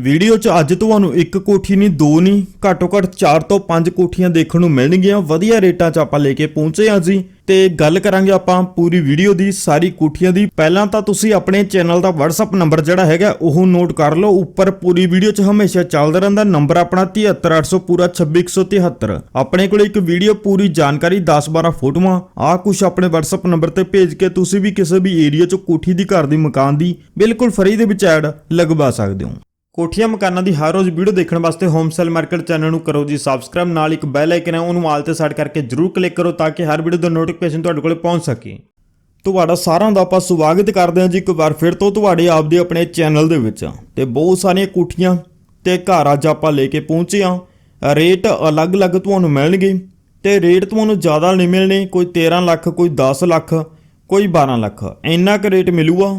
Video 'ਚ ਅੱਜ ਤੁਹਾਨੂੰ ਇੱਕ ਕੋਠੀ ਨਹੀਂ, ਦੋ ਨਹੀਂ ਘੱਟੋ ਘੱਟ 4 ਤੋਂ 5 ਕੋਠੀਆਂ ਦੇਖਣ ਨੂੰ ਮਿਲਣਗੀਆਂ। ਵਧੀਆ ਰੇਟਾਂ 'ਚ ਆਪਾਂ ਲੈ ਕੇ ਪਹੁੰਚੇ ਹਾਂ ਜੀ। ਤੇ ਗੱਲ ਕਰਾਂਗੇ ਆਪਾਂ ਪੂਰੀ ਵੀਡੀਓ ਦੀ, ਸਾਰੀ ਕੋਠੀਆਂ ਦੀ। ਪਹਿਲਾਂ ਤਾਂ ਤੁਸੀਂ ਆਪਣੇ ਚੈਨਲ ਦਾ WhatsApp ਨੰਬਰ ਜਿਹੜਾ ਹੈਗਾ, ਉਹ ਨੋਟ ਕਰ ਲਓ। ਉੱਪਰ ਪੂਰੀ ਵੀਡੀਓ 'ਚ ਹਮੇਸ਼ਾ ਚੱਲਦਾ ਰਹਿੰਦਾ। ਨੰਬਰ ਆਪਣਾ 73800 ਪੂਰਾ 26173 ਆਪਣੇ ਕੋਲ ਇੱਕ ਵੀਡੀਓ ਪੂਰੀ ਜਾਣਕਾਰੀ 10-12 ਫੋਟੋਆਂ। ਆ ਕੁਝ ਆਪਣੇ WhatsApp ਨੰਬਰ ਤੇ ਭੇਜ ਕੇ ਤੁਸੀਂ ਵੀ ਕਿਸੇ ਵੀ ਏਰੀਆ 'ਚ ਕੋਠੀ ਦੀ ਘਰ ਦੀ ਮਕਾਨ ਦੀ ਬਿਲਕੁਲ ਫਰੀ ਦੇ ਵਿੱਚ ਐਡ ਲਗਵਾ ਸਕਦੇ ਹੋ। ਕੋਠੀਆਂ ਮਕਾਨਾਂ ਦੀ ਹਰ ਰੋਜ਼ ਵੀਡੀਓ ਦੇਖਣ ਵਾਸਤੇ ਹੋਮ ਸੈਲ ਮਾਰਕੀਟ ਚੈਨਲ ਨੂੰ ਕਰੋ ਜੀ ਸਬਸਕ੍ਰਾਈਬ ਨਾਲ ਇੱਕ ਬੈਲ ਆਈਕਨ ਹੈ, ਉਹਨੂੰ ਆਲ ਤੇ ਸੈੱਟ ਕਰਕੇ ਜਰੂਰ ਕਲਿੱਕ ਕਰੋ ਤਾਂ ਕਿ ਹਰ ਵੀਡੀਓ ਦਾ ਨੋਟੀਫਿਕੇਸ਼ਨ ਤੁਹਾਡੇ ਕੋਲ ਪਹੁੰਚ ਸਕੇ। ਤੁਹਾਡਾ ਸਾਰਿਆਂ ਦਾ ਆਪਾਂ ਸਵਾਗਤ ਕਰਦੇ ਹਾਂ ਜੀ ਇੱਕ ਵਾਰ ਫਿਰ ਤੋਂ ਤੁਹਾਡੇ ਆਪ ਦੇ ਆਪਣੇ ਚੈਨਲ ਦੇ ਵਿੱਚ। ਤੇ ਬਹੁਤ ਸਾਰੀਆਂ ਕੋਠੀਆਂ ਤੇ ਘਰ ਅੱਜ ਆਪਾਂ ਲੈ ਕੇ ਪਹੁੰਚੇ ਹਾਂ। ਰੇਟ ਅਲੱਗ-ਅਲੱਗ ਤੁਹਾਨੂੰ ਮਿਲਣਗੇ ਤੇ ਰੇਟ ਤੁਹਾਨੂੰ ਜ਼ਿਆਦਾ ਨਹੀਂ ਮਿਲਣੇ, ਕੋਈ 13 ਲੱਖ, ਕੋਈ 10 ਲੱਖ, ਕੋਈ 12 ਲੱਖ। ਇੰਨਾ ਕੁ ਰੇਟ ਮਿਲੂਗਾ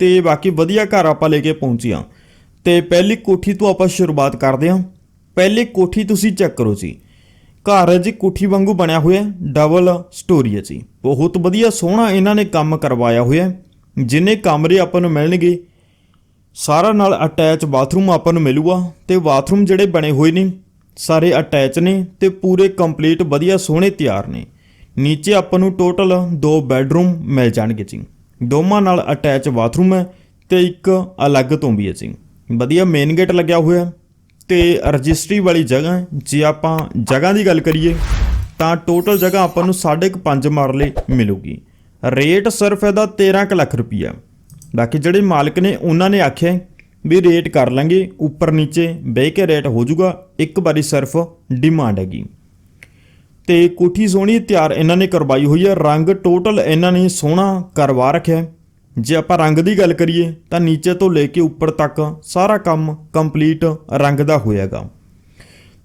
ਤੇ ਬਾਕੀ ਵਧੀਆ ਘਰ ਆਪਾਂ ਲੈ ਕੇ ਪਹੁੰਚੇ ਹਾਂ। ਤੇ ਪਹਿਲੀ ਕੋਠੀ ਤੋਂ ਆਪਾਂ ਸ਼ੁਰੂਆਤ ਕਰਦੇ ਹਾਂ। ਪਹਿਲੀ ਕੋਠੀ ਤੁਸੀਂ ਚੈੱਕ ਕਰੋ ਜੀ। ਘਰ ਜੀ ਕੋਠੀ ਵਾਂਗੂ ਬਣਿਆ ਹੋਇਆ ਡਬਲ ਸਟੋਰੀ ਹੈ ਜੀ। ਬਹੁਤ ਵਧੀਆ ਸੋਹਣਾ ਇਹਨਾਂ ਨੇ ਕੰਮ ਕਰਵਾਇਆ ਹੋਇਆ ਜਿੰਨੇ ਕਮਰੇ ਆਪਾਂ ਨੂੰ ਮਿਲਣਗੇ, ਸਾਰਾ ਨਾਲ ਅਟੈਚ ਬਾਥਰੂਮ ਆਪਾਂ ਨੂੰ ਮਿਲੂਗਾ ਤੇ ਬਾਥਰੂਮ ਜਿਹੜੇ ਬਣੇ ਹੋਏ ਨੇ, ਸਾਰੇ ਅਟੈਚ ਨੇ ਤੇ ਪੂਰੇ ਕੰਪਲੀਟ ਵਧੀਆ ਸੋਹਣੇ ਤਿਆਰ ਨੇ। ਨੀਚੇ ਆਪਾਂ ਨੂੰ ਟੋਟਲ ਦੋ ਬੈੱਡਰੂਮ ਮਿਲ ਜਾਣਗੇ ਜੀ। ਦੋਵਾਂ ਨਾਲ ਅਟੈਚ ਬਾਥਰੂਮ ਹੈ ਤੇ ਇੱਕ ਅਲੱਗ ਤੋਂ ਵੀ ਹੈ ਜੀ। ਵਧੀਆ ਮੇਨ ਗੇਟ ਲੱਗਿਆ ਹੋਇਆ ਹੈ ਤੇ ਰਜਿਸਟਰੀ ਵਾਲੀ ਜਗ੍ਹਾ ਜੇ ਆਪਾਂ ਜਗ੍ਹਾ ਦੀ ਗੱਲ ਕਰੀਏ, ਤਾਂ ਟੋਟਲ ਜਗ੍ਹਾ ਆਪਾਂ ਨੂੰ 5.5 ਮਰਲੇ ਮਿਲੂਗੀ। ਰੇਟ ਸਿਰਫ ਇਹਦਾ 13 ਕੁ ਲੱਖ ਰੁਪਈਆ। ਬਾਕੀ ਜਿਹੜੇ ਮਾਲਕ ਨੇ, ਉਹਨਾਂ ਨੇ ਆਖਿਆ ਵੀ ਰੇਟ ਕਰ ਲਾਂਗੇ, ਉੱਪਰ ਨੀਚੇ ਬਹਿ ਕੇ ਰੇਟ ਹੋ ਜਾਊਗਾ, ਇੱਕ ਵਾਰੀ ਸਿਰਫ ਡਿਮਾਂਡ ਹੈਗੀ। ਤੇ ਕੋਠੀ ਸੋਹਣੀ ਤਿਆਰ ਇਹਨਾਂ ਨੇ ਕਰਵਾਈ ਹੋਈ ਹੈ, ਰੰਗ ਟੋਟਲ ਇਹਨਾਂ ਨੇ ਸੋਹਣਾ ਕਰਵਾ ਰੱਖਿਆ ਜੇ ਆਪਾਂ ਰੰਗ ਦੀ ਗੱਲ ਕਰੀਏ, ਤਾਂ ਨੀਚੇ ਤੋਂ ਲੈ ਕੇ ਉੱਪਰ ਤੱਕ ਸਾਰਾ ਕੰਮ ਕੰਪਲੀਟ ਰੰਗ ਦਾ ਹੋਇਆਗਾ।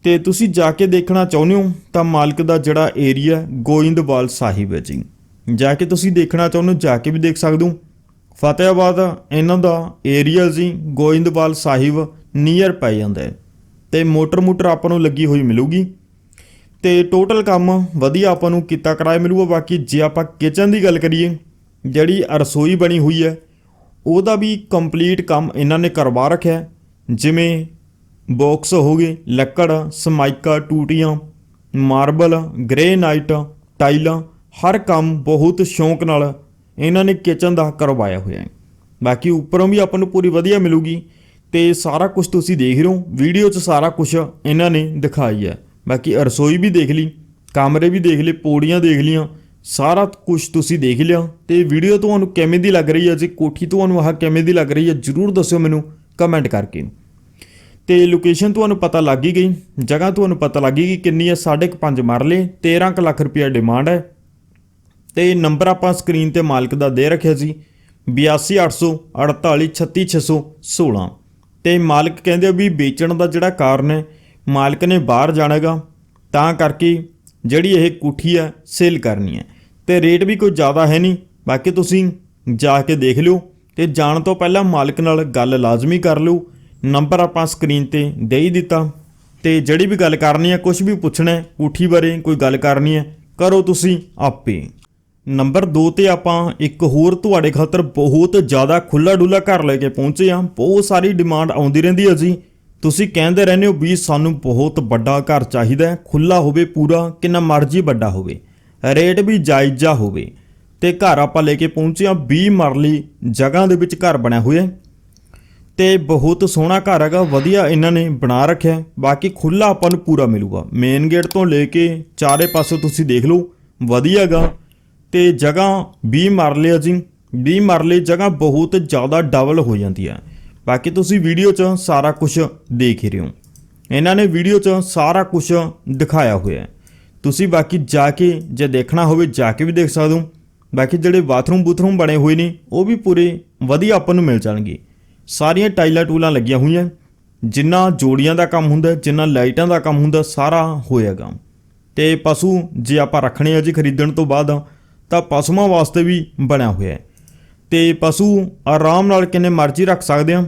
ਤੇ ਤੁਸੀਂ ਜਾ ਕੇ ਦੇਖਣਾ ਚਾਹੁੰਦੇ ਹੋ, ਤਾਂ ਮਾਲਕ ਦਾ ਜਿਹੜਾ ਏਰੀਆ ਗੋਇੰਦਵਾਲ ਸਾਹਿਬ ਹੈ ਜੀ। ਜਾ ਕੇ ਤੁਸੀਂ ਦੇਖਣਾ ਚਾਹੁੰਦੇ ਹੋ, ਜਾ ਕੇ ਵੀ ਦੇਖ ਸਕਦੇ ਹੋ। ਫਤਿਆਬਾਦ ਇਹਨਾਂ ਦਾ ਏਰੀਆ ਜੀ ਗੋਇੰਦਵਾਲ ਸਾਹਿਬ, ਨੀਅਰ ਪੈ ਜਾਂਦਾ ਹੈ। ਤੇ ਮੋਟਰ ਮੋਟਰ ਆਪਾਂ ਨੂੰ ਲੱਗੀ ਹੋਈ ਮਿਲੂਗੀ। ਤੇ ਟੋਟਲ ਕੰਮ ਵਧੀਆ ਆਪਾਂ ਨੂੰ ਕੀਤਾ, ਕਰਾਇਆ ਮਿਲੂਗਾ। ਬਾਕੀ ਜੇ ਆਪਾਂ ਕਿਚਨ ਦੀ ਗੱਲ ਕਰੀਏ ਜਿਹੜੀ ਰਸੋਈ ਬਣੀ ਹੋਈ ਹੈ, ਉਹਦਾ ਵੀ ਕੰਪਲੀਟ ਕੰਮ ਇਹਨਾਂ ਨੇ ਕਰਵਾ ਰੱਖਿਆ ਜਿਵੇਂ ਬਾਕਸ ਹੋ ਗਏ, ਲੱਕੜ ਸਮਾਈਕਾ ਟੂਟੀਆਂ ਮਾਰਬਲ ਗ੍ਰੇਨਾਈਟ ਟਾਈਲਾਂ ਹਰ ਕੰਮ ਬਹੁਤ ਸ਼ੌਂਕ ਨਾਲ ਇਹਨਾਂ ਨੇ ਕਿਚਨ ਦਾ ਕਰਵਾਇਆ ਹੋਇਆ ਹੈ। ਬਾਕੀ ਉੱਪਰੋਂ ਵੀ ਆਪਾਂ ਨੂੰ ਪੂਰੀ ਵਧੀਆ ਮਿਲੂਗੀ ਤੇ ਸਾਰਾ ਕੁਝ ਤੁਸੀਂ ਦੇਖ ਰਹੇ ਹੋ ਵੀਡੀਓ 'ਚ ਸਾਰਾ ਕੁਝ ਇਹਨਾਂ ਨੇ ਦਿਖਾਈ ਹੈ। ਬਾਕੀ ਰਸੋਈ ਵੀ ਦੇਖ ਲਈ, ਕਮਰੇ ਵੀ ਦੇਖ ਲਏ, ਪੌੜੀਆਂ ਦੇਖ ਲੀਆਂ ਸਾਰਾ ਕੁਝ ਤੁਸੀਂ ਦੇਖ ਲਿਆ ਤੇ ਵੀਡੀਓ ਤੁਹਾਨੂੰ ਕਿਵੇਂ ਦੀ ਲੱਗ ਰਹੀ ਹੈ, ਜੀ ਕੋਠੀ ਤੁਹਾਨੂੰ ਆਹ ਕਿਵੇਂ ਦੀ ਲੱਗ ਰਹੀ ਹੈ, ਜਰੂਰ ਦੱਸਿਓ ਮੈਨੂੰ ਕਮੈਂਟ ਕਰਕੇ। ਤੇ ਲੋਕੇਸ਼ਨ ਤੁਹਾਨੂੰ ਪਤਾ ਲੱਗ ਹੀ ਗਈ, ਜਗ੍ਹਾ ਤੁਹਾਨੂੰ ਪਤਾ ਲੱਗ ਗਈ ਕਿ ਕਿੰਨੀ ਹੈ 5.5 ਮਰਲੇ 13 ਕੁ ਲੱਖ ਰੁਪਏ ਡਿਮਾਂਡ ਹੈ। ਤੇ ਨੰਬਰ ਆਪਾਂ ਸਕਰੀਨ ਤੇ ਮਾਲਕ ਦਾ ਦੇ ਰੱਖਿਆ ਸੀ 8284836616 ਤੇ ਮਾਲਕ ਕਹਿੰਦੇ ਵੀ ਵੇਚਣ ਦਾ ਜਿਹੜਾ ਕਾਰਨ ਹੈ, ਮਾਲਕ ਨੇ ਬਾਹਰ ਜਾਣਾਗਾ ਤਾਂ ਕਰਕੇ ਜਿਹੜੀ ਇਹ ਕੋਠੀ ਹੈ ਸੇਲ ਕਰਨੀ ਹੈ ਤੇ ਰੇਟ ਵੀ ਕੋਈ ਜ਼ਿਆਦਾ ਹੈ ਨਹੀਂ। ਬਾਕੀ ਤੁਸੀਂ ਜਾ ਕੇ ਦੇਖ ਲਿਓ ਤੇ ਜਾਣ ਤੋਂ ਪਹਿਲਾਂ ਮਾਲਕ ਨਾਲ ਗੱਲ ਲਾਜ਼ਮੀ ਕਰ ਲਿਓ। ਨੰਬਰ ਆਪਾਂ ਸਕਰੀਨ ਤੇ ਦੇ ਹੀ ਦਿੱਤਾ। ਤੇ ਜਿਹੜੀ ਵੀ ਗੱਲ ਕਰਨੀ ਹੈ ਕੁਝ ਵੀ ਪੁੱਛਣਾ ਹੈ, ਕੋਠੀ ਬਾਰੇ ਕੋਈ ਗੱਲ ਕਰਨੀ ਹੈ, ਕਰੋ ਤੁਸੀਂ ਆਪੇ। ਨੰਬਰ 2 ਤੇ ਆਪਾਂ ਇੱਕ ਹੋਰ ਤੁਹਾਡੇ ਖਾਤਰ ਬਹੁਤ ਜ਼ਿਆਦਾ ਖੁੱਲਾ ਡੁੱਲਾ ਘਰ ਲੈ ਕੇ ਪਹੁੰਚੇ ਆ ਬਹੁਤ ਸਾਰੀ ਡਿਮਾਂਡ ਆਉਂਦੀ ਰਹਿੰਦੀ ਹੈ ਜੀ। ਤੁਸੀਂ ਕਹਿੰਦੇ ਰਹਿੰਦੇ ਹੋ ਵੀ ਸਾਨੂੰ ਬਹੁਤ ਵੱਡਾ ਘਰ ਚਾਹੀਦਾ ਹੈ ਖੁੱਲਾ ਹੋਵੇ ਪੂਰਾ, ਕਿੰਨਾ ਮਰਜ਼ੀ ਵੱਡਾ ਹੋਵੇ। ਰੇਟ ਵੀ ਜਾਇਜ਼ਾ ਹੋਵੇ। ਤੇ ਘਰ ਆਪਾਂ ਲੈ ਕੇ ਪਹੁੰਚੇ ਆ 20 ਮਰਲੀ ਜਗ੍ਹਾ ਦੇ ਵਿੱਚ ਘਰ ਬਣਿਆ ਹੋਇਆ ਹੈ। ਤੇ ਬਹੁਤ ਸੋਹਣਾ ਘਰ ਹੈਗਾ, ਵਧੀਆ ਇਹਨਾਂ ਨੇ ਬਣਾ ਰੱਖਿਆ ਬਾਕੀ ਖੁੱਲਾ ਆਪਾਂ ਨੂੰ ਪੂਰਾ ਮਿਲੂਗਾ। ਮੇਨ ਗੇਟ ਤੋਂ ਲੈ ਕੇ ਚਾਰੇ ਪਾਸੇ ਤੁਸੀਂ ਦੇਖ ਲਓ ਵਧੀਆਗਾ ਤੇ ਜਗ੍ਹਾ 20 ਮਰਲੇ ਆ ਜੀ। 20 ਮਰਲੇ ਜਗ੍ਹਾ ਬਹੁਤ ਜ਼ਿਆਦਾ ਡਬਲ ਹੋ ਜਾਂਦੀ ਹੈ। ਬਾਕੀ ਤੁਸੀਂ ਵੀਡੀਓ 'ਚ ਸਾਰਾ ਕੁਝ ਦੇਖ ਹੀ ਰਹੇ ਹੋ। ਇਹਨਾਂ ਨੇ ਵੀਡੀਓ 'ਚ ਸਾਰਾ ਕੁਝ ਦਿਖਾਇਆ ਹੋਇਆ ਹੈ। ਤੁਸੀਂ ਬਾਕੀ ਜਾ ਕੇ ਜੇ ਦੇਖਣਾ ਹੋਵੇ, ਜਾ ਕੇ ਵੀ ਦੇਖ ਸਕਦੇ ਹੋ। ਬਾਕੀ ਜਿਹੜੇ ਬਾਥਰੂਮ ਬੂਥਰੂਮ ਬਣੇ ਹੋਏ ਨੇ, ਉਹ ਵੀ ਪੂਰੇ ਵਧੀਆ ਆਪਾਂ ਨੂੰ ਮਿਲ ਜਾਣਗੇ। ਸਾਰੀਆਂ ਟਾਈਲਾਂ ਟੂਲਾਂ ਲੱਗੀਆਂ ਹੋਈਆਂ, ਜਿੰਨਾ ਜੋੜੀਆਂ ਦਾ ਕੰਮ ਹੁੰਦਾ, ਜਿੰਨਾ ਲਾਈਟਾਂ ਦਾ ਕੰਮ ਹੁੰਦਾ, ਸਾਰਾ ਹੋਏਗਾ ਤੇ ਪਸ਼ੂ ਜੇ ਆਪਾਂ ਰੱਖਣੇ ਆ ਜੀ ਖਰੀਦਣ ਤੋਂ ਬਾਅਦ, ਤਾਂ ਪਸ਼ੂਆਂ ਵਾਸਤੇ ਵੀ ਬਣਿਆ ਹੋਇਆ ਹੈ। ਤੇ ਪਸ਼ੂ ਆਰਾਮ ਨਾਲ ਕਿੰਨੇ ਮਰਜ਼ੀ ਰੱਖ ਸਕਦੇ ਆ,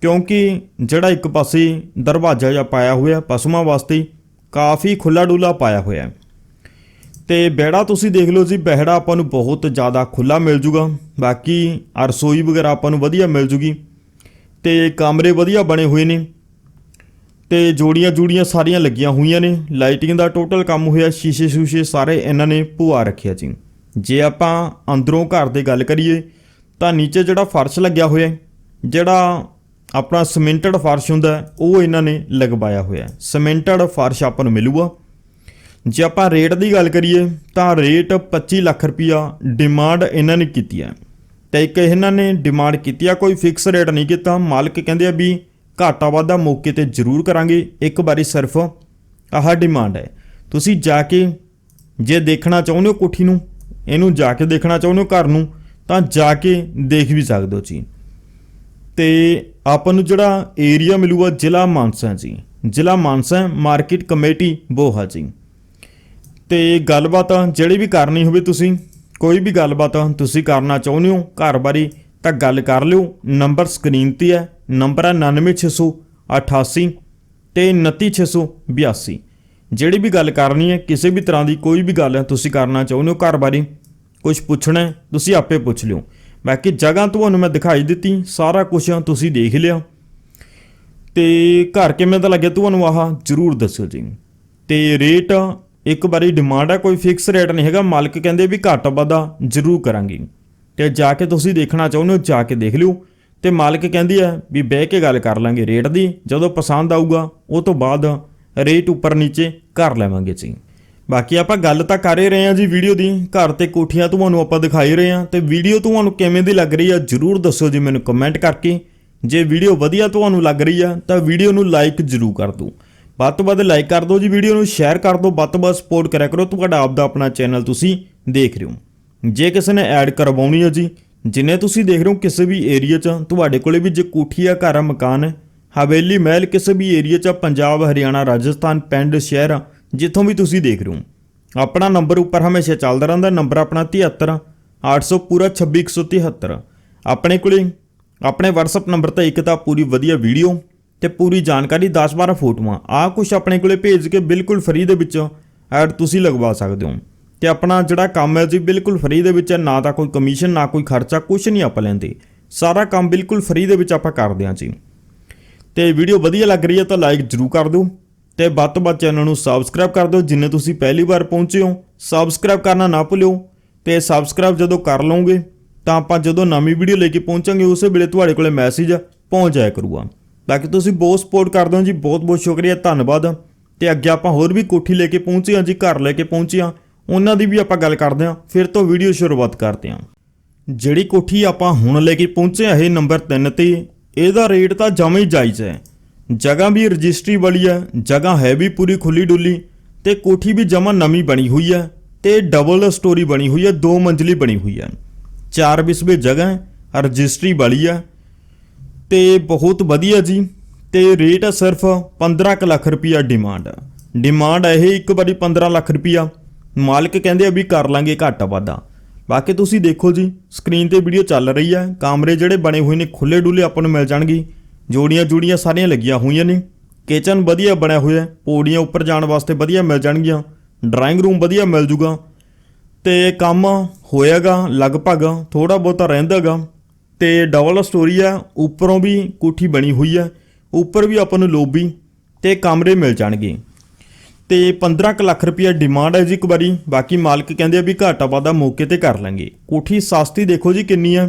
ਕਿਉਂਕਿ ਜਿਹੜਾ ਇੱਕ ਪਾਸੇ ਦਰਵਾਜ਼ਾ ਜਾਂ ਪਾਇਆ ਹੋਇਆ ਪਸ਼ੂਆਂ ਵਾਸਤੇ ਕਾਫੀ ਖੁੱਲਾ ਡੁੱਲਾ ਪਾਇਆ ਹੋਇਆ ਹੈ। ਤੇ ਬਹਿੜਾ ਤੁਸੀਂ ਦੇਖ ਲਓ ਜੀ, ਬਹਿੜਾ ਆਪਾਂ ਨੂੰ ਬਹੁਤ ਜ਼ਿਆਦਾ ਖੁੱਲਾ ਮਿਲ ਜੂਗਾ, ਬਾਕੀ ਰਸੋਈ ਵਗੈਰਾ ਆਪਾਂ ਨੂੰ ਵਧੀਆ ਮਿਲ ਜੂਗੀ, ਤੇ ਕਮਰੇ ਵਧੀਆ ਬਣੇ ਹੋਏ ਨੇ, ਤੇ ਜੋੜੀਆਂ ਜੂੜੀਆਂ ਸਾਰੀਆਂ ਲੱਗੀਆਂ ਹੋਈਆਂ ਨੇ, ਲਾਈਟਿੰਗ ਦਾ ਟੋਟਲ ਕੰਮ ਹੋਇਆ ਸ਼ੀਸ਼ੇ ਸ਼ੂਸ਼ੇ ਸਾਰੇ ਇਹਨਾਂ ਨੇ ਪਵਾ ਰੱਖਿਆ ਜੀ। ਜੇ ਆਪਾਂ ਅੰਦਰੋਂ ਘਰ ਦੇ ਗੱਲ ਕਰੀਏ ਤਾਂ ਨੀਚੇ ਜਿਹੜਾ ਫਰਸ਼ ਲੱਗਿਆ ਹੋਇਆ ਹੈ, ਜਿਹੜਾ ਆਪਣਾ ਸਿਮੈਂਟਡ ਫਰਸ਼ ਹੁੰਦਾ ਉਹ ਇਹਨਾਂ ਨੇ ਲਗਵਾਇਆ ਹੋਇਆ ਹੈ। ਸਿਮੈਂਟਡ ਫਰਸ਼ ਆਪਾਂ ਨੂੰ ਮਿਲੂਗਾ। ਜੇ ਆਪਾਂ ਰੇਟ ਦੀ ਗੱਲ ਕਰੀਏ ਤਾਂ ਰੇਟ 25 ਲੱਖ ਰੁਪਿਆ ਡਿਮਾਂਡ ਇਹਨਾਂ ਨੇ ਕੀਤੀ ਹੈ। ਤੇ ਇੱਕ ਇਹਨਾਂ ਨੇ ਡਿਮਾਂਡ ਕੀਤੀ ਆ ਕੋਈ ਫਿਕਸ ਰੇਟ ਨਹੀਂ ਕੀਤਾ। ਮਾਲਕ ਕਹਿੰਦੇ ਆ ਵੀ ਘਾਟਾ ਵਾਧਾ ਮੌਕੇ ਤੇ ਜ਼ਰੂਰ ਕਰਾਂਗੇ। ਇੱਕ ਵਾਰੀ ਸਿਰਫ ਆਹ ਡਿਮਾਂਡ ਹੈ। ਤੁਸੀਂ ਜਾ ਕੇ ਜੇ ਦੇਖਣਾ ਚਾਹੁੰਦੇ ਹੋ ਕੋਠੀ ਨੂੰ ਇਹਨੂੰ ਜਾ ਕੇ ਦੇਖਣਾ ਚਾਹੁੰਦੇ ਹੋ ਘਰ ਨੂੰ ਤਾਂ ਜਾ ਕੇ ਦੇਖ ਵੀ ਸਕਦੇ ਹੋ ਜੀ। ਤੇ ਆਪਾਂ ਨੂੰ ਜਿਹੜਾ ਏਰੀਆ ਮਿਲੂਗਾ ਜ਼ਿਲ੍ਹਾ ਮਾਨਸਾ ਜੀ। ਜ਼ਿਲ੍ਹਾ ਮਾਨਸਾ ਮਾਰਕੀਟ ਕਮੇਟੀ ਬੋਹਾ ਜੀ। ਤੇ ਗੱਲਬਾਤ ਜਿਹੜੀ ਵੀ ਕਰਨੀ ਹੋਵੇ ਤੁਸੀਂ, ਕੋਈ ਵੀ ਗੱਲਬਾਤ ਤੁਸੀਂ ਕਰਨਾ ਚਾਹੁੰਦੇ ਹੋ, ਘਰ ਬਾਰੇ ਤਾਂ ਗੱਲ ਕਰ ਲਿਓ। ਨੰਬਰ ਸਕਰੀਨ ਤੇ ਹੈ, ਨੰਬਰ ਹੈ 99688 ਤੇ 29682 ਜਿਹੜੀ ਵੀ ਗੱਲ ਕਰਨੀ ਹੈ, ਕਿਸੇ ਵੀ ਤਰ੍ਹਾਂ ਦੀ ਕੋਈ ਵੀ ਗੱਲ ਤੁਸੀਂ ਕਰਨਾ ਚਾਹੁੰਦੇ ਹੋ ਘਰ ਬਾਰੇ ਕੁਝ ਪੁੱਛਣਾ ਤੁਸੀਂ ਆਪੇ ਪੁੱਛ ਲਿਓ। ਬਾਕੀ ਜਗ੍ਹਾ ਤੁਹਾਨੂੰ ਮੈਂ ਦਿਖਾਈ ਦਿੱਤੀ, ਸਾਰਾ ਕੁਝ ਤੁਸੀਂ ਦੇਖ ਲਿਆ। ਤੇ ਘਰ ਕਿਵੇਂ ਦਾ ਲੱਗਿਆ ਤੁਹਾਨੂੰ ਆਹ? ਜਰੂਰ ਦੱਸਿਓ ਜੀ। ਤੇ ਰੇਟ ਇੱਕ ਵਾਰੀ ਡਿਮਾਂਡ ਹੈ ਕੋਈ ਫਿਕਸ ਰੇਟ ਨਹੀਂ ਹੈਗਾ, ਮਾਲਕ ਕਹਿੰਦੇ ਵੀ ਘੱਟ ਵਾਧਾ ਜਰੂਰ ਕਰਾਂਗੇ। ਤੇ ਜਾ ਕੇ ਤੁਸੀਂ ਦੇਖਣਾ ਚਾਹੁੰਦੇ ਹੋ, ਜਾ ਕੇ ਦੇਖ ਲਿਓ। ਤੇ ਮਾਲਕ ਕਹਿੰਦੀ ਹੈ ਵੀ ਬਹਿ ਕੇ ਗੱਲ ਕਰ ਲਾਂਗੇ ਰੇਟ ਦੀ, ਜਦੋਂ ਪਸੰਦ ਆਊਗਾ, ਉਹ ਤੋਂ ਬਾਅਦ ਰੇਟ ਉੱਪਰ ਨੀਚੇ ਕਰ ਲਵਾਂਗੇ ਜੀ। ਬਾਕੀ ਆਪਾਂ ਗੱਲ ਤਾਂ ਕਰ ਹੀ ਰਹੇ ਹਾਂ ਜੀ ਵੀਡੀਓ ਦੀ। ਘਰ ਤੇ ਕੋਠੀਆਂ ਤੁਹਾਨੂੰ ਆਪਾਂ ਦਿਖਾਈ ਰਹੇ ਹਾਂ। ਤੇ ਵੀਡੀਓ ਤੁਹਾਨੂੰ ਕਿਵੇਂ ਦੀ ਲੱਗ ਰਹੀ ਆ ਜਰੂਰ ਦੱਸੋ ਜੀ ਮੈਨੂੰ ਕਮੈਂਟ ਕਰਕੇ। ਜੇ ਵੀਡੀਓ ਵਧੀਆ ਤੁਹਾਨੂੰ ਲੱਗ ਰਹੀ ਆ ਤਾਂ ਵੀਡੀਓ ਨੂੰ ਲਾਈਕ ਜਰੂਰ ਕਰ ਦਿਓ। ਵੱਧ ਤੋਂ ਵੱਧ ਲਾਈਕ ਕਰ ਦਿਓ ਜੀ ਵੀਡੀਓ ਨੂੰ ਸ਼ੇਅਰ ਕਰ ਦਿਓ ਵੱਧ ਤੋਂ ਵੱਧ ਸਪੋਰਟ ਕਰਿਆ ਕਰੋ। ਤੁਹਾਡਾ ਆਪਦਾ ਆਪਣਾ ਚੈਨਲ ਤੁਸੀਂ ਦੇਖ ਰਹੇ ਹੋ। ਜੇ ਕਿਸੇ ਨੇ ਐਡ ਕਰਵਾਉਣੀ ਹੈ ਜੀ ਜਿੰਨੇ ਤੁਸੀਂ ਦੇਖ ਰਹੇ ਹੋ ਕਿਸੇ ਵੀ ਏਰੀਆ 'ਚ ਤੁਹਾਡੇ ਕੋਲੇ ਵੀ ਜੇ ਕੋਠੀ ਆ ਘਰ ਆ ਮਕਾਨ ਹੈ ਹਵੇਲੀ ਮਹਿਲ ਕਿਸੇ ਵੀ ਏਰੀਆ 'ਚ ਆ, ਪੰਜਾਬ ਹਰਿਆਣਾ ਰਾਜਸਥਾਨ ਪਿੰਡ ਸ਼ਹਿਰ ਜਿੱਥੋਂ ਵੀ ਤੁਸੀਂ ਦੇਖ ਰਹੇ ਹੋ। ਆਪਣਾ ਨੰਬਰ ਉੱਪਰ ਹਮੇਸ਼ਾ ਚੱਲਦਾ ਰਹਿੰਦਾ ਨੰਬਰ ਆਪਣਾ 73 800 ਪੂਰਾ 26173 ਆਪਣੇ ਕੋਲੇ ਆਪਣੇ WhatsApp ਨੰਬਰ ਤੇ ਇੱਕ ਤਾਂ ਪੂਰੀ ਵਧੀਆ ਵੀਡੀਓ ਤੇ ਪੂਰੀ ਜਾਣਕਾਰੀ 10-12 ਫੋਟੋਆਂ। ਆ ਕੁਝ ਆਪਣੇ ਕੋਲੇ ਭੇਜ ਕੇ ਬਿਲਕੁਲ ਫ੍ਰੀ ਦੇ ਵਿੱਚ ਐਡ ਤੁਸੀਂ ਲਗਵਾ ਸਕਦੇ ਹੋ। ਤੇ ਆਪਣਾ ਜਿਹੜਾ ਕੰਮ ਹੈ ਜੀ, ਬਿਲਕੁਲ ਫ੍ਰੀ ਦੇ ਵਿੱਚ ਹੈ, ਨਾ ਤਾਂ ਕੋਈ ਕਮਿਸ਼ਨ ਨਾ ਕੋਈ ਖਰਚਾ ਕੁਝ ਨਹੀਂ ਆਪਾਂ ਲੈਂਦੇ। ਸਾਰਾ ਕੰਮ ਬਿਲਕੁਲ ਫ੍ਰੀ ਦੇ ਵਿੱਚ ਆਪਾਂ ਕਰਦੇ ਹਾਂ ਜੀ। ਤੇ ਵੀਡੀਓ ਵਧੀਆ ਲੱਗ ਰਹੀ ਹੈ ਤਾਂ ਲਾਈਕ ਜਰੂਰ ਕਰ ਦਿਓ। ਤੇ ਵੱਧ ਤੋਂ ਵੱਧ ਚੈਨਲ ਨੂੰ ਸਬਸਕ੍ਰਾਈਬ ਕਰ ਦਿਓ, ਜਿੰਨੇ ਤੁਸੀਂ ਪਹਿਲੀ ਵਾਰ ਪਹੁੰਚੇ ਹੋ। ਸਬਸਕ੍ਰਾਈਬ ਕਰਨਾ ਨਾ ਭੁੱਲਿਓ ਤੇ ਸਬਸਕ੍ਰਾਈਬ ਜਦੋਂ ਕਰ ਲਓਗੇ, ਤਾਂ ਆਪਾਂ ਜਦੋਂ ਨਵੀਂ ਵੀਡੀਓ ਲੈ ਕੇ ਪਹੁੰਚਾਂਗੇ, ਉਸੇ ਵੇਲੇ ਤੁਹਾਡੇ ਕੋਲੇ ਮੈਸੇਜ ਪਹੁੰਚ ਜਾਇਆ ਕਰੂਗਾ। ਬਾਕੀ ਤੁਸੀਂ ਬਹੁਤ ਸਪੋਰਟ ਕਰਦੇ ਹੋ ਜੀ, ਬਹੁਤ ਬਹੁਤ ਸ਼ੁਕਰੀਆ, ਧੰਨਵਾਦ। ਤੇ ਅੱਗੇ ਆਪਾਂ ਹੋਰ ਵੀ ਕੋਠੀ ਲੈ ਕੇ ਪਹੁੰਚੇ ਹਾਂ ਜੀ, ਘਰ ਲੈ ਕੇ ਪਹੁੰਚੇ ਹਾਂ, ਉਹਨਾਂ ਦੀ ਵੀ ਆਪਾਂ ਗੱਲ ਕਰਦੇ ਹਾਂ, ਫਿਰ ਤੋਂ ਵੀਡੀਓ ਸ਼ੁਰੂਆਤ ਕਰਦੇ ਹਾਂ। ਜਿਹੜੀ ਕੋਠੀ ਆਪਾਂ ਹੁਣ ਲੈ ਕੇ ਪਹੁੰਚੇ ਆ ਇਹ ਨੰਬਰ 3 ਤੇ, ਇਹਦਾ ਰੇਟ ਤਾਂ ਜਮਾਂ ਹੀ ਜਾਇਜ਼ ਹੈ। ਜਗ੍ਹਾ ਵੀ ਰਜਿਸਟਰੀ ਵਾਲੀ ਹੈ, ਜਗ੍ਹਾ ਹੈ ਵੀ ਪੂਰੀ ਖੁੱਲੀ ਡੁੱਲੀ ਤੇ ਕੋਠੀ ਵੀ ਜਮਾਂ ਨਵੀਂ ਬਣੀ ਹੋਈ ਹੈ ਤੇ ਡਬਲ ਸਟੋਰੀ ਬਣੀ ਹੋਈ ਹੈ, ਦੋ ਮੰਜ਼ਲੀ ਬਣੀ ਹੋਈ ਹੈ। ਚਾਰ ਬਿਸਵੇ ਜਗ੍ਹਾ ਹੈ, ਰਜਿਸਟਰੀ ਵਾਲੀ ਹੈ ਤੇ ਬਹੁਤ ਵਧੀਆ ਜੀ ਤੇ ਰੇਟ ਹੈ ਸਿਰਫ 15 ਕੁ ਲੱਖ ਰੁਪਈਆ ਡਿਮਾਂਡ ਹੈ। ਡਿਮਾਂਡ ਹੈ ਇਹ ਇੱਕ ਵਾਰੀ 15 ਲੱਖ ਰੁਪਈਆ, ਮਾਲਕ ਕਹਿੰਦੇ ਆ ਵੀ ਕਰ ਲਾਂਗੇ ਘੱਟ ਵਾਧਾ। ਬਾਕੀ ਤੁਸੀਂ ਦੇਖੋ ਜੀ ਸਕਰੀਨ ਤੇ ਵੀਡੀਓ ਚੱਲ ਰਹੀ ਹੈ, ਕਮਰੇ ਜਿਹੜੇ ਬਣੇ ਹੋਏ ਨੇ, ਖੁੱਲੇ ਡੁੱਲੇ ਆਪਾਂ ਨੂੰ ਮਿਲ ਜਾਣਗੇ। ਜੋੜੀਆਂ ਜੂੜੀਆਂ ਸਾਰੀਆਂ ਲੱਗੀਆਂ ਹੋਈਆਂ ਨੇ। ਕਿਚਨ ਵਧੀਆ ਬਣਿਆ ਹੋਇਆ ਪੌੜੀਆਂ ਉੱਪਰ ਜਾਣ ਵਾਸਤੇ ਵਧੀਆ ਮਿਲ ਜਾਣਗੀਆਂ। ਡਰਾਇੰਗ ਰੂਮ ਵਧੀਆ ਮਿਲ ਜੂਗਾ। ਤੇ ਕੰਮ ਹੋਇਆਗਾ, ਲਗਭਗ ਥੋੜਾ ਬਹੁਤਾ ਰਹਿੰਦਾਗਾ। ਤੇ ਡਬਲ ਸਟੋਰੀ ਆ ਉੱਪਰੋਂ ਵੀ ਕੋਠੀ ਬਣੀ ਹੋਈ ਆ ਉੱਪਰ ਵੀ ਆਪਾਂ ਨੂੰ ਲੋਬੀ ਤੇ ਕਮਰੇ ਮਿਲ ਜਾਣਗੇ। ਤੇ 15 ਕੁ ਲੱਖ ਰੁਪਈਆ ਡਿਮਾਂਡ ਹੈ ਜੀ ਇੱਕ ਵਾਰੀ। ਬਾਕੀ ਮਾਲਕ ਕਹਿੰਦੇ ਆ ਵੀ ਘਾਟਾ ਵਾਧਾ ਮੌਕੇ ਤੇ ਕਰ ਲਾਂਗੇ। ਕੋਠੀ ਸਸਤੀ ਦੇਖੋ ਜੀ ਕਿੰਨੀ ਆ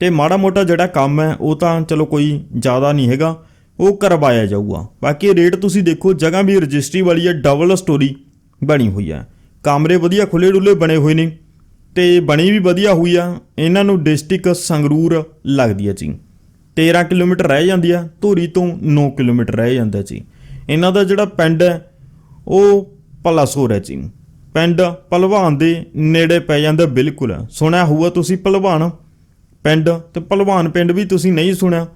ਤੇ ਮਾੜਾ ਮੋਟਾ ਜਿਹੜਾ ਕੰਮ ਹੈ, ਉਹ ਤਾਂ ਚਲੋ ਕੋਈ ਜ਼ਿਆਦਾ ਨਹੀਂ ਹੈਗਾ, ਉਹ ਕਰਵਾਇਆ ਜਾਊਗਾ। ਬਾਕੀ ਰੇਟ ਤੁਸੀਂ ਦੇਖੋ, ਜਗ੍ਹਾ ਵੀ ਰਜਿਸਟਰੀ ਵਾਲੀ ਹੈ ਡਬਲ ਸਟੋਰੀ ਬਣੀ ਹੋਈ ਹੈ। ਕਮਰੇ ਵਧੀਆ ਖੁੱਲੇ ਡੁੱਲੇ ਬਣੇ ਹੋਏ ਨੇ ਤੇ ਬਣੀ ਵੀ ਵਧੀਆ ਹੋਈ ਆ, ਇਹਨਾਂ ਨੂੰ ਡਿਸਟ੍ਰਿਕਟ ਸੰਗਰੂਰ ਲੱਗਦੀ ਹੈ ਜੀ। 13 ਕਿਲੋਮੀਟਰ ਰਹਿ ਜਾਂਦੀ ਆ, ਧੂਰੀ ਤੋਂ 9 ਕਿਲੋਮੀਟਰ ਰਹਿ ਜਾਂਦਾ ਜੀ। ਇਹਨਾਂ ਦਾ ਜਿਹੜਾ ਪਿੰਡ ਹੈ, ਉਹ ਪਲਾਸੋਰ ਹੈ ਜੀ। ਪਿੰਡ ਭਲਵਾਨ ਦੇ ਨੇੜੇ ਪੈ ਜਾਂਦਾ ਬਿਲਕੁਲ। ਸੁਣਿਆ ਹੋਊਗਾ ਤੁਸੀਂ ਭਲਵਾਨ ਪਿੰਡ ਤੇ ਭਲਵਾਨ ਪਿੰਡ ਵੀ ਤੁਸੀਂ ਨਹੀਂ ਸੁਣਿਆ,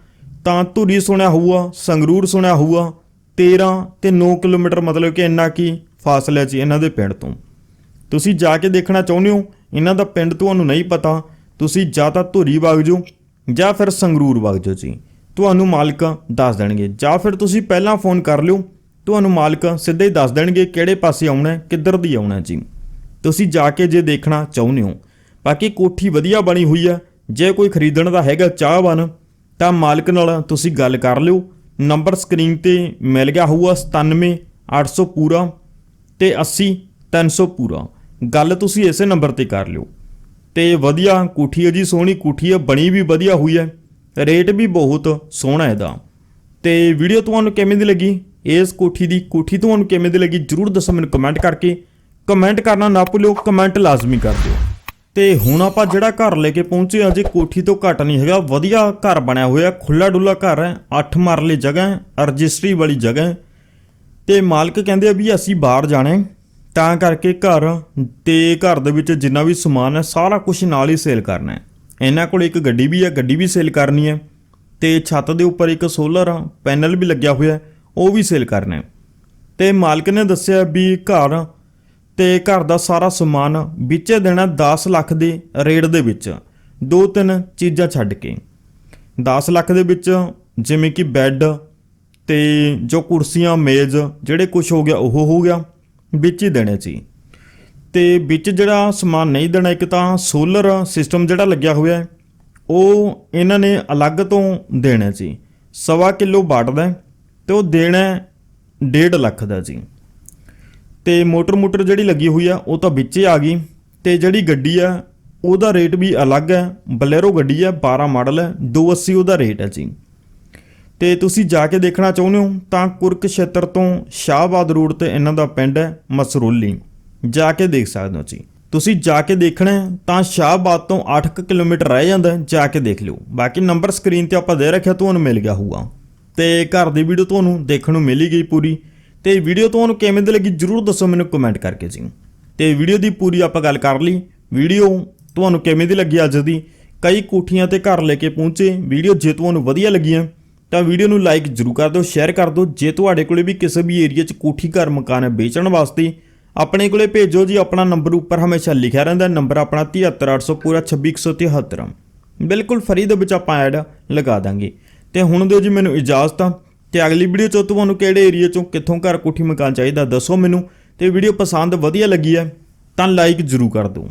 ਤਾਂ ਧੂਰੀ ਸੁਣਿਆ ਹੋਊਗਾ, ਸੰਗਰੂਰ ਸੁਣਿਆ ਹੋਊਗਾ। 13 ਤੇ 9 ਕਿਲੋਮੀਟਰ ਮਤਲਬ ਕਿ ਇੰਨਾ ਕੀ ਫਾਸਲਾ ਜੀ ਇਹਨਾਂ ਦੇ ਪਿੰਡ ਤੋਂ। ਤੁਸੀਂ ਜਾ ਕੇ ਦੇਖਣਾ ਚਾਹੁੰਦੇ ਹੋ, ਇਹਨਾਂ ਦਾ ਪਿੰਡ ਤੁਹਾਨੂੰ ਨਹੀਂ ਪਤਾ, ਤੁਸੀਂ ਜਾਂ ਤਾਂ ਧੁਰੀ ਵਗ ਜਾਓ, ਜਾਂ ਫਿਰ ਸੰਗਰੂਰ ਵਗ ਜਾਓ ਜੀ। ਤੁਹਾਨੂੰ ਮਾਲਕ ਦੱਸ ਦੇਣਗੇ, ਜਾਂ ਫਿਰ ਤੁਸੀਂ ਪਹਿਲਾਂ ਫੋਨ ਕਰ ਲਿਓ, ਤੁਹਾਨੂੰ ਮਾਲਕ ਸਿੱਧੇ ਹੀ ਦੱਸ ਦੇਣਗੇ ਕਿਹੜੇ ਪਾਸੇ ਆਉਣਾ ਕਿੱਧਰ ਦੀ ਆਉਣਾ ਜੀ। ਤੁਸੀਂ ਜਾ ਕੇ ਜੇ ਦੇਖਣਾ ਚਾਹੁੰਦੇ ਹੋ, ਬਾਕੀ ਕੋਠੀ ਵਧੀਆ ਬਣੀ ਹੋਈ ਆ ਜੇ ਕੋਈ ਖਰੀਦਣ ਦਾ ਹੈਗਾ ਚਾਹਵਾਨ, ਤਾਂ ਮਾਲਕ ਨਾਲ ਤੁਸੀਂ ਗੱਲ ਕਰ ਲਿਓ। ਨੰਬਰ ਸਕਰੀਨ ਤੇ ਮਿਲ ਗਿਆ ਹੋਊਗਾ 97 800 ਪੂਰਾ ਤੇ 80 300 ਪੂਰਾ। ਗੱਲ ਤੁਸੀਂ ਇਸੇ ਨੰਬਰ ਤੇ ਕਰ ਲਿਓ। ਤੇ ਵਧੀਆ ਕੋਠੀ ਹੈ ਜੀ, ਸੋਹਣੀ ਕੋਠੀ ਹੈ, ਬਣੀ ਵੀ ਵਧੀਆ ਹੋਈ ਹੈ। ਰੇਟ ਵੀ ਬਹੁਤ ਸੋਹਣਾ ਇਹਦਾ। ਤੇ ਵੀਡੀਓ ਤੁਹਾਨੂੰ ਕਿਵੇਂ ਦੀ ਲੱਗੀ? ਇਸ ਕੋਠੀ ਦੀ ਕੋਠੀ ਤੁਹਾਨੂੰ ਕਿਵੇਂ ਦੀ ਲੱਗੀ? ਜਰੂਰ ਦੱਸੋ ਮੈਨੂੰ ਕਮੈਂਟ ਕਰਕੇ। ਕਮੈਂਟ ਕਰਨਾ ਨਾ ਭੁੱਲਿਓ ਕਮੈਂਟ ਲਾਜ਼ਮੀ ਕਰ ਦਿਓ। ਤੇ ਹੁਣ ਆਪਾਂ ਜਿਹੜਾ ਘਰ ਲੈ ਕੇ ਪਹੁੰਚੇ ਹਾਂ ਜੀ ਕੋਠੀ ਤੋਂ ਘੱਟ ਨਹੀਂ ਹੈਗਾ। ਵਧੀਆ ਘਰ ਬਣਿਆ ਹੋਇਆ ਖੁੱਲਾ ਡੁੱਲਾ ਘਰ ਹੈ 8 ਮਰਲੇ ਜਗ੍ਹਾ ਹੈ, ਰਜਿਸਟਰੀ ਵਾਲੀ ਜਗ੍ਹਾ ਹੈ। ਤੇ ਮਾਲਕ ਕਹਿੰਦੇ ਆ ਵੀ ਅਸੀਂ ਬਾਹਰ ਜਾਣਾ ਤਾਂ ਕਰਕੇ ਘਰ ਤੇ ਘਰ ਦੇ ਵਿੱਚ ਜਿੰਨਾ ਵੀ ਸਮਾਨ ਹੈ, ਸਾਰਾ ਕੁਝ ਨਾਲ ਹੀ ਸੇਲ ਕਰਨਾ ਹੈ। ਇਹਨਾਂ ਕੋਲ ਇੱਕ ਗੱਡੀ ਵੀ ਹੈ, ਗੱਡੀ ਵੀ ਸੇਲ ਕਰਨੀ ਹੈ। ਤੇ ਛੱਤ ਦੇ ਉੱਪਰ ਇੱਕ ਸੋਲਰ ਪੈਨਲ ਵੀ ਲੱਗਿਆ ਹੋਇਆ ਉਹ ਵੀ ਸੇਲ ਕਰਨਾ ਹੈ। ਤੇ ਮਾਲਕ ਨੇ ਦੱਸਿਆ ਵੀ ਘਰ ਤੇ ਘਰ ਦਾ ਸਾਰਾ ਸਮਾਨ ਵਿੱਚੇ ਦੇਣਾ 10 ਲੱਖ ਦੇ ਰੇਟ ਦੇ ਵਿੱਚ। ਦੋ ਤਿੰਨ ਚੀਜ਼ਾਂ ਛੱਡ ਕੇ। 10 ਲੱਖ ਦੇ ਵਿੱਚ ਜਿਵੇਂ ਕਿ ਬੈੱਡ ਤੇ ਜੋ ਕੁਰਸੀਆਂ, ਮੇਜ਼ ਜਿਹੜੇ ਕੁਝ ਹੋ ਗਿਆ, ਉਹ ਹੋ ਗਿਆ, ਵਿੱਚ ਹੀ ਦੇਣੇ ਸੀ। ਤੇ ਵਿੱਚ ਜਿਹੜਾ ਸਮਾਨ ਨਹੀਂ ਦੇਣਾ, ਇੱਕ ਤਾਂ ਸੋਲਰ ਸਿਸਟਮ ਜਿਹੜਾ ਲੱਗਿਆ ਹੋਇਆ ਹੈ, ਉਹ ਇਹਨਾਂ ਨੇ ਅਲੱਗ ਤੋਂ ਦੇਣਾ ਸੀ। ਸਵਾ ਕਿਲੋ ਵਾਟ ਦਾ ਤੇ ਉਹ ਦੇਣਾ ਹੈ ਡੇਢ ਲੱਖ ਦਾ ਜੀ। ਤੇ ਮੋਟਰ ਮੋਟਰ ਜਿਹੜੀ ਲੱਗੀ ਹੋਈ ਆ, ਉਹ ਤਾਂ ਵਿੱਚ ਹੀ ਆ ਗਈ। ਤੇ ਜਿਹੜੀ ਗੱਡੀ ਆ, ਉਹਦਾ ਰੇਟ ਵੀ ਅਲੱਗ ਹੈ ਬਲੇਰੋ ਗੱਡੀ ਆ 12 ਮਾਡਲ ਹੈ 280 ਉਹਦਾ ਰੇਟ ਹੈ ਜੀ। ਤੇ ਤੁਸੀਂ ਜਾ ਕੇ ਦੇਖਣਾ ਚਾਹੁੰਦੇ ਹੋ ਤਾਂ ਕੁਰਕ ਕੁਰਕਸ਼ੇਤਰ ਤੋਂ ਸ਼ਾਹਬਾਦ ਰੋਡ ਤੇ ਇਹਨਾਂ ਦਾ ਪਿੰਡ ਹੈ ਮਸਰੂਲੀ। ਜਾ ਕੇ ਦੇਖ ਸਕਦੇ ਹੋ ਜੀ। ਤੁਸੀਂ ਜਾ ਕੇ ਦੇਖਣਾ ਤਾਂ ਸ਼ਾਹਬਾਦ ਤੋਂ 8 ਕਿਲੋਮੀਟਰ ਰਹਿ ਜਾਂਦਾ ਜਾ ਕੇ ਦੇਖ ਲਿਓ। ਬਾਕੀ ਨੰਬਰ ਸਕਰੀਨ ਤੇ ਆਪਾਂ ਦੇ ਰੱਖਿਆ, ਤੁਹਾਨੂੰ ਮਿਲ ਗਿਆ ਹੋਊਗਾ। ਤੇ ਘਰ ਦੀ ਵੀਡੀਓ ਤੁਹਾਨੂੰ ਦੇਖਣ ਨੂੰ ਮਿਲੀ ਗਈ ਪੂਰੀ। ਤੇ ਵੀਡੀਓ ਤੁਹਾਨੂੰ ਕਿਵੇਂ ਦੀ ਲੱਗੀ ਜਰੂਰ ਦੱਸੋ ਮੈਨੂੰ ਕਮੈਂਟ ਕਰਕੇ ਜੀ। ਤੇ ਵੀਡੀਓ ਦੀ ਪੂਰੀ ਆਪਾਂ ਗੱਲ ਕਰ ਲਈ। ਵੀਡੀਓ ਤੁਹਾਨੂੰ ਕਿਵੇਂ ਦੀ ਲੱਗੀ ਅੱਜ ਦੀ? ਕਈ ਕੋਠੀਆਂ ਤੇ ਘਰ ਲੈ ਕੇ ਪਹੁੰਚੇ। ਵੀਡੀਓ ਜੇ ਤੁਹਾਨੂੰ ਵਧੀਆ ਲੱਗੀਆਂ, ਤਾਂ ਵੀਡੀਓ ਨੂੰ ਲਾਈਕ ਜਰੂਰ ਕਰ ਦਿਓ ਸ਼ੇਅਰ ਕਰ ਦਿਓ। ਜੇ ਤੁਹਾਡੇ ਕੋਲੇ ਵੀ ਕਿਸੇ ਵੀ ਏਰੀਆ 'ਚ ਕੋਠੀ, ਘਰ, ਮਕਾਨ ਵੇਚਣ ਵਾਸਤੇ, ਆਪਣੇ ਕੋਲੇ ਭੇਜੋ ਜੀ। ਆਪਣਾ ਨੰਬਰ ਉੱਪਰ ਹਮੇਸ਼ਾ ਲਿਖਿਆ ਰਹਿੰਦਾ ਨੰਬਰ ਆਪਣਾ 73800 ਪੂਰਾ 26173 ਬਿਲਕੁਲ ਫਰੀ ਦੇ ਵਿੱਚ ਆਪਾਂ ਐਡ ਲਗਾ ਦਾਂਗੇ। ਤੇ ਹੁਣ ਦਿਓ ਜੀ ਮੈਨੂੰ ਇਜਾਜ਼ਤ। ਤੇ ਅਗਲੀ ਵੀਡੀਓ 'ਚ ਤੁਹਾਨੂੰ ਕਿਹੜੇ ਏਰੀਆ 'ਚੋਂ ਕਿੱਥੋਂ ਘਰ ਕੋਠੀ ਮਕਾਨ ਚਾਹੀਦਾ ਦੱਸੋ ਮੈਨੂੰ। ਤੇ ਵੀਡੀਓ ਪਸੰਦ ਵਧੀਆ ਲੱਗੀ ਹੈ ਤਾਂ ਲਾਈਕ ਜਰੂਰ ਕਰ ਦਿਓ।